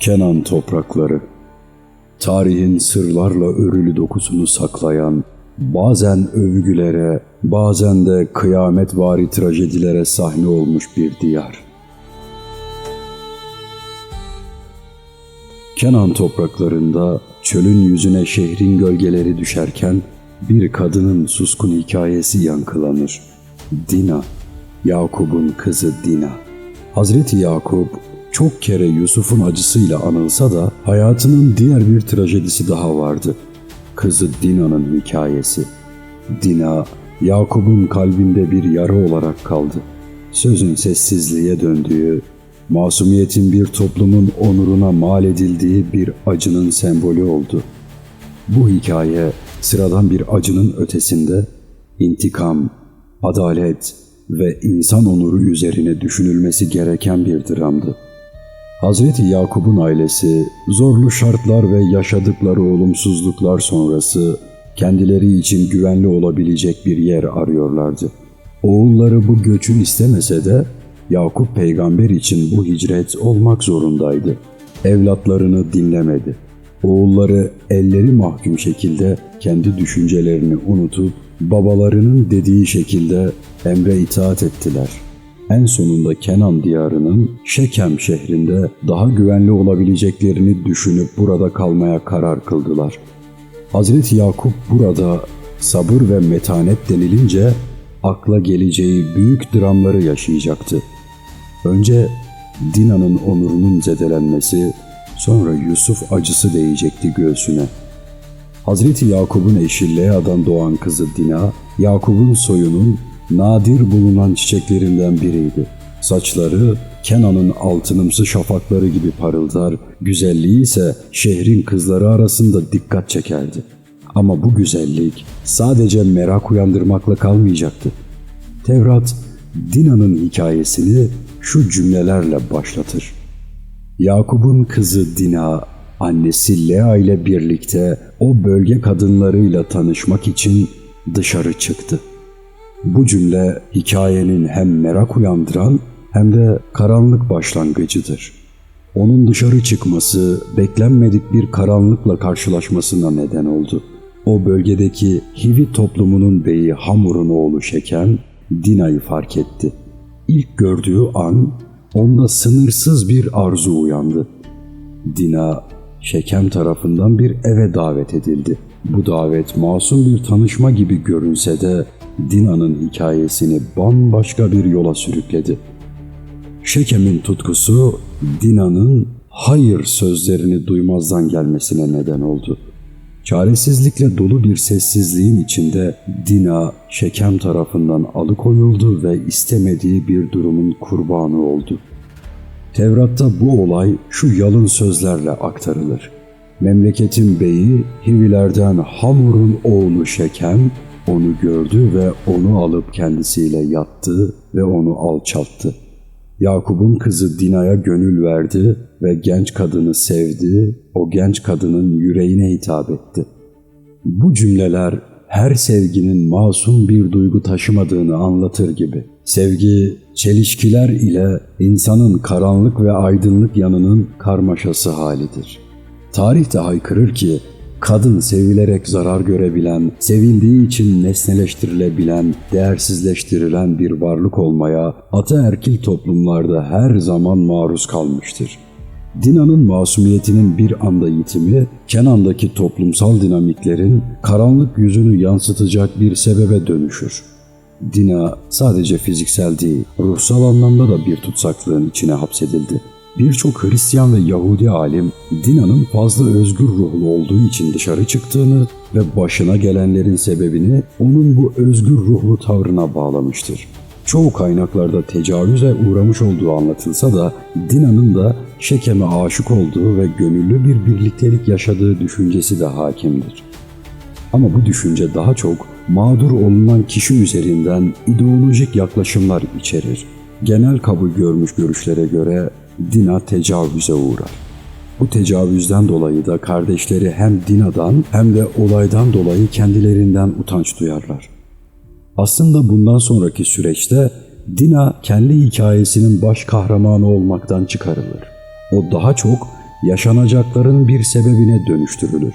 Kenan toprakları. Tarihin sırlarla örülü dokusunu saklayan, bazen övgülere, bazen de kıyametvari trajedilere sahne olmuş bir diyar. Kenan topraklarında çölün yüzüne şehrin gölgeleri düşerken bir kadının suskun hikayesi yankılanır. Dina, Yakup'un kızı Dina. Hazreti Yakup çok kere Yusuf'un acısıyla anılsa da hayatının diğer bir trajedisi daha vardı. Kızı Dina'nın hikayesi. Dina, Yakup'un kalbinde bir yara olarak kaldı. Sözün sessizliğe döndüğü, masumiyetin bir toplumun onuruna mal edildiği bir acının sembolü oldu. Bu hikaye sıradan bir acının ötesinde intikam, adalet ve insan onuru üzerine düşünülmesi gereken bir dramdı. Hazreti Yakup'un ailesi zorlu şartlar ve yaşadıkları olumsuzluklar sonrası kendileri için güvenli olabilecek bir yer arıyorlardı. Oğulları bu göçü istemese de Yakup peygamber için bu hicret olmak zorundaydı. Evlatlarını dinlemedi. Oğulları elleri mahkum şekilde kendi düşüncelerini unutup babalarının dediği şekilde emre itaat ettiler. En sonunda Kenan diyarının Şekem şehrinde daha güvenli olabileceklerini düşünüp burada kalmaya karar kıldılar. Hazreti Yakup burada sabır ve metanet denilince akla geleceği büyük dramları yaşayacaktı. Önce Dina'nın onurunun zedelenmesi, sonra Yusuf acısı değecekti göğsüne. Hazreti Yakup'un eşi Lea'dan doğan kızı Dina, Yakup'un soyunun nadir bulunan çiçeklerinden biriydi. Saçları Kenan'ın altınımsı şafakları gibi parıldar, güzelliği ise şehrin kızları arasında dikkat çekerdi. Ama bu güzellik sadece merak uyandırmakla kalmayacaktı. Tevrat, Dina'nın hikayesini şu cümlelerle başlatır. Yakup'un kızı Dina, annesi Lea ile birlikte o bölge kadınlarıyla tanışmak için dışarı çıktı. Bu cümle hikayenin hem merak uyandıran hem de karanlık başlangıcıdır. Onun dışarı çıkması beklenmedik bir karanlıkla karşılaşmasına neden oldu. O bölgedeki Hivi toplumunun beyi Hamur'un oğlu Şekem, Dina'yı fark etti. İlk gördüğü an onda sınırsız bir arzu uyandı. Dina, Şekem tarafından bir eve davet edildi. Bu davet masum bir tanışma gibi görünse de Dina'nın hikayesini bambaşka bir yola sürükledi. Şekem'in tutkusu Dina'nın hayır sözlerini duymazdan gelmesine neden oldu. Çaresizlikle dolu bir sessizliğin içinde Dina Şekem tarafından alıkoyuldu ve istemediği bir durumun kurbanı oldu. Tevrat'ta bu olay şu yalın sözlerle aktarılır. Memleketin beyi Hivilerden Hamur'un oğlu Şekem onu gördü ve onu alıp kendisiyle yattı ve onu alçalttı. Yakup'un kızı Dina'ya gönül verdi ve genç kadını sevdi, o genç kadının yüreğine hitap etti. Bu cümleler her sevginin masum bir duygu taşımadığını anlatır gibi. Sevgi, çelişkiler ile insanın karanlık ve aydınlık yanının karmaşası halidir. Tarih de haykırır ki kadın sevilerek zarar görebilen, sevildiği için nesneleştirilebilen, değersizleştirilen bir varlık olmaya ataerkil toplumlarda her zaman maruz kalmıştır. Dina'nın masumiyetinin bir anda yitimi, Kenan'daki toplumsal dinamiklerin karanlık yüzünü yansıtacak bir sebebe dönüşür. Dina sadece fiziksel değil, ruhsal anlamda da bir tutsaklığın içine hapsedildi. Birçok Hristiyan ve Yahudi alim Dina'nın fazla özgür ruhlu olduğu için dışarı çıktığını ve başına gelenlerin sebebini onun bu özgür ruhlu tavrına bağlamıştır. Çoğu kaynaklarda tecavüze uğramış olduğu anlatılsa da Dina'nın da Şekem'e aşık olduğu ve gönüllü bir birliktelik yaşadığı düşüncesi de hakimdir. Ama bu düşünce daha çok mağdur olunan kişi üzerinden ideolojik yaklaşımlar içerir. Genel kabul görmüş görüşlere göre Dina tecavüze uğrar. Bu tecavüzden dolayı da kardeşleri hem Dina'dan hem de olaydan dolayı kendilerinden utanç duyarlar. Aslında bundan sonraki süreçte Dina kendi hikayesinin baş kahramanı olmaktan çıkarılır. O daha çok yaşanacakların bir sebebine dönüştürülür.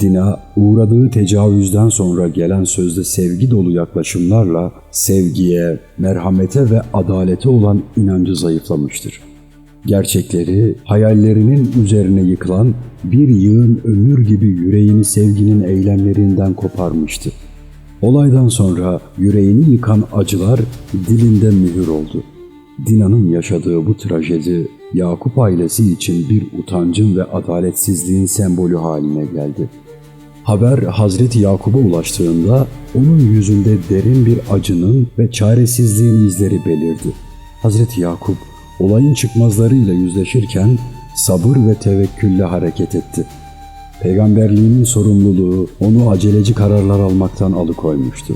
Dina uğradığı tecavüzden sonra gelen sözde sevgi dolu yaklaşımlarla sevgiye, merhamete ve adalete olan inancı zayıflamıştır. Gerçekleri hayallerinin üzerine yıkılan bir yığın ömür gibi yüreğini sevginin eylemlerinden koparmıştı. Olaydan sonra yüreğini yıkan acılar dilinde mühür oldu. Dina'nın yaşadığı bu trajedi Yakup ailesi için bir utancın ve adaletsizliğin sembolü haline geldi. Haber Hazreti Yakup'a ulaştığında onun yüzünde derin bir acının ve çaresizliğin izleri belirdi. Hazreti Yakup olayın çıkmazlarıyla yüzleşirken sabır ve tevekkülle hareket etti. Peygamberliğinin sorumluluğu onu aceleci kararlar almaktan alıkoymuştu.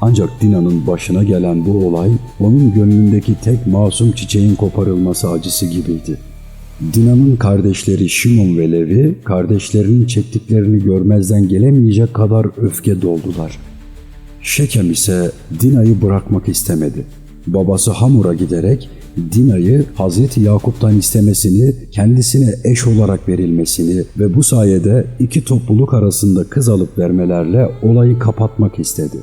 Ancak Dina'nın başına gelen bu olay onun gönlündeki tek masum çiçeğin koparılması acısı gibiydi. Dina'nın kardeşleri Şimon ve Levi kardeşlerinin çektiklerini görmezden gelemeyecek kadar öfke doldular. Şekem ise Dina'yı bırakmak istemedi. Babası Hamur'a giderek Dina'yı Hazreti Yakup'tan istemesini, kendisine eş olarak verilmesini ve bu sayede iki topluluk arasında kız alıp vermelerle olayı kapatmak istedi.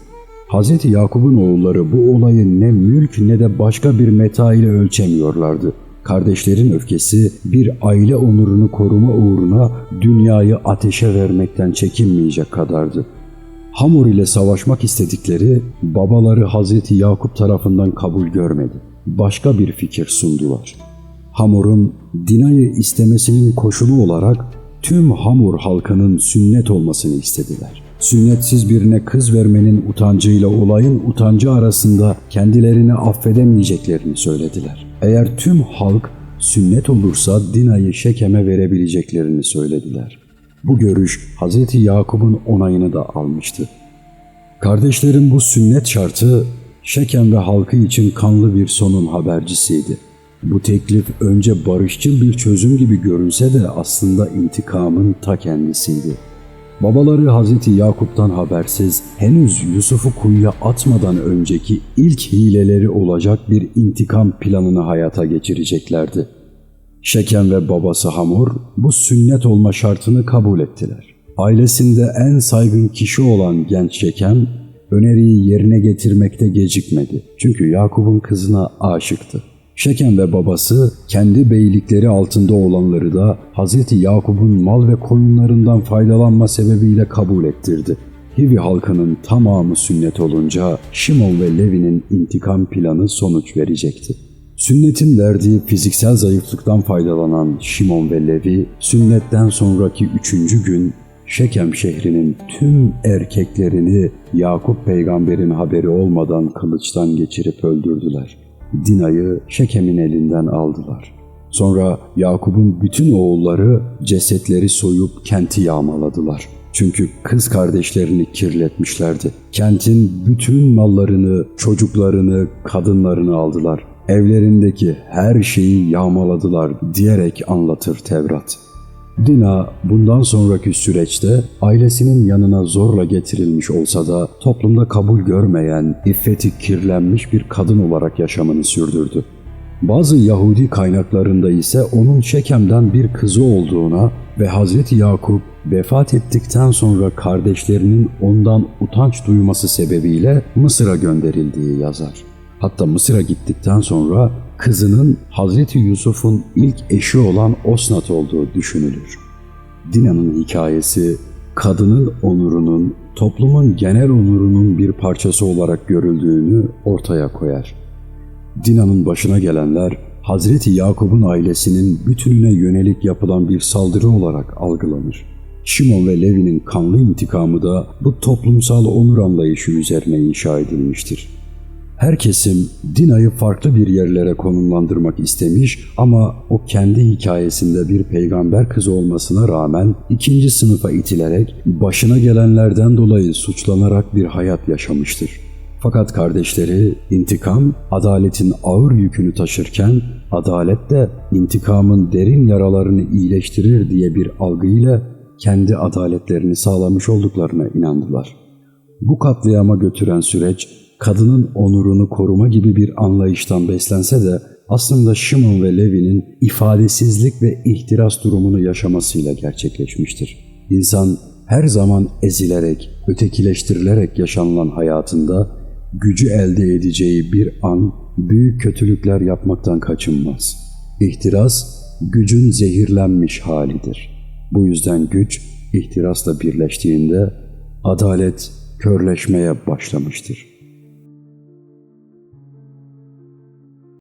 Hazreti Yakup'un oğulları bu olayı ne mülk ne de başka bir meta ile ölçemiyorlardı. Kardeşlerin öfkesi bir aile onurunu koruma uğruna dünyayı ateşe vermekten çekinmeyecek kadardı. Hamur ile savaşmak istedikleri babaları Hazreti Yakup tarafından kabul görmedi. Başka bir fikir sundular. Hamur'un Dina'yı istemesinin koşulu olarak tüm Hamur halkının sünnet olmasını istediler. Sünnetsiz birine kız vermenin utancıyla olayın utancı arasında kendilerini affedemeyeceklerini söylediler. Eğer tüm halk sünnet olursa Dina'yı Şekem'e verebileceklerini söylediler. Bu görüş Hz. Yakup'un onayını da almıştı. Kardeşlerin bu sünnet şartı Şekem ve halkı için kanlı bir sonun habercisiydi. Bu teklif önce barışçıl bir çözüm gibi görünse de aslında intikamın ta kendisiydi. Babaları Hazreti Yakup'tan habersiz henüz Yusuf'u kuyuya atmadan önceki ilk hileleri olacak bir intikam planını hayata geçireceklerdi. Şekem ve babası Hamur bu sünnet olma şartını kabul ettiler. Ailesinde en saygın kişi olan genç Şekem öneriyi yerine getirmekte gecikmedi. Çünkü Yakup'un kızına aşıktı. Şeken ve babası kendi beylikleri altında olanları da Hz. Yakup'un mal ve koyunlarından faydalanma sebebiyle kabul ettirdi. Hivi halkının tamamı sünnet olunca Şimon ve Levi'nin intikam planı sonuç verecekti. Sünnetin verdiği fiziksel zayıflıktan faydalanan Şimon ve Levi, sünnetten sonraki üçüncü gün Şekem şehrinin tüm erkeklerini Yakup peygamberin haberi olmadan kılıçtan geçirip öldürdüler. Dina'yı Şekem'in elinden aldılar. Sonra Yakup'un bütün oğulları cesetleri soyup kenti yağmaladılar. Çünkü kız kardeşlerini kirletmişlerdi. Kentin bütün mallarını, çocuklarını, kadınlarını aldılar. Evlerindeki her şeyi yağmaladılar diyerek anlatır Tevrat. Dina bundan sonraki süreçte ailesinin yanına zorla getirilmiş olsa da toplumda kabul görmeyen, iffeti kirlenmiş bir kadın olarak yaşamını sürdürdü. Bazı Yahudi kaynaklarında ise onun Şekem'den bir kızı olduğuna ve Hazreti Yakup vefat ettikten sonra kardeşlerinin ondan utanç duyması sebebiyle Mısır'a gönderildiği yazar. Hatta Mısır'a gittikten sonra kızının Hazreti Yusuf'un ilk eşi olan Osnat olduğu düşünülür. Dina'nın hikayesi kadının onurunun toplumun genel onurunun bir parçası olarak görüldüğünü ortaya koyar. Dina'nın başına gelenler Hazreti Yakup'un ailesinin bütününe yönelik yapılan bir saldırı olarak algılanır. Şimon ve Levi'nin kanlı intikamı da bu toplumsal onur anlayışı üzerine inşa edilmiştir. Her kesim Dina'yı farklı bir yerlere konumlandırmak istemiş ama o kendi hikayesinde bir peygamber kızı olmasına rağmen ikinci sınıfa itilerek başına gelenlerden dolayı suçlanarak bir hayat yaşamıştır. Fakat kardeşleri intikam adaletin ağır yükünü taşırken adalet de intikamın derin yaralarını iyileştirir diye bir algıyla kendi adaletlerini sağlamış olduklarına inandılar. Bu katliama götüren süreç kadının onurunu koruma gibi bir anlayıştan beslense de aslında Şimon ve Levi'nin ifadesizlik ve ihtiras durumunu yaşamasıyla gerçekleşmiştir. İnsan her zaman ezilerek, ötekileştirilerek yaşanılan hayatında gücü elde edeceği bir an büyük kötülükler yapmaktan kaçınmaz. İhtiras, gücün zehirlenmiş halidir. Bu yüzden güç, ihtirasla birleştiğinde adalet körleşmeye başlamıştır.